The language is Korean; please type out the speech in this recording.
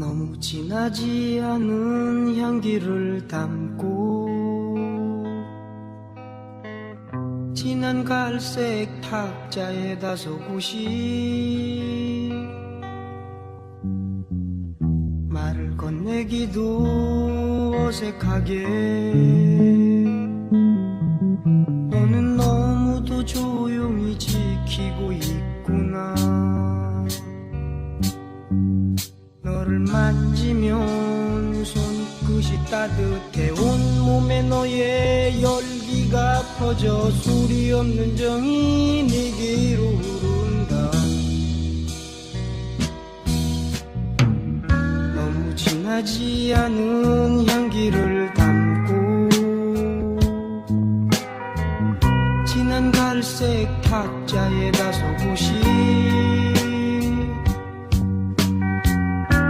너무 진하지 않은 향기를 담고 진한 갈색 탁자에 다소곳이 말을 건네기도 어색하게. 너는 너무도 조용히 지키고 있구나 너를 만지면 손끝이 따뜻해. 온몸에 너의 열기가 퍼져 소리 없는 정이 내게로 흐른다. 너무 진하지 않은 향기를 담고 진한 갈색 탁자에 다소곳이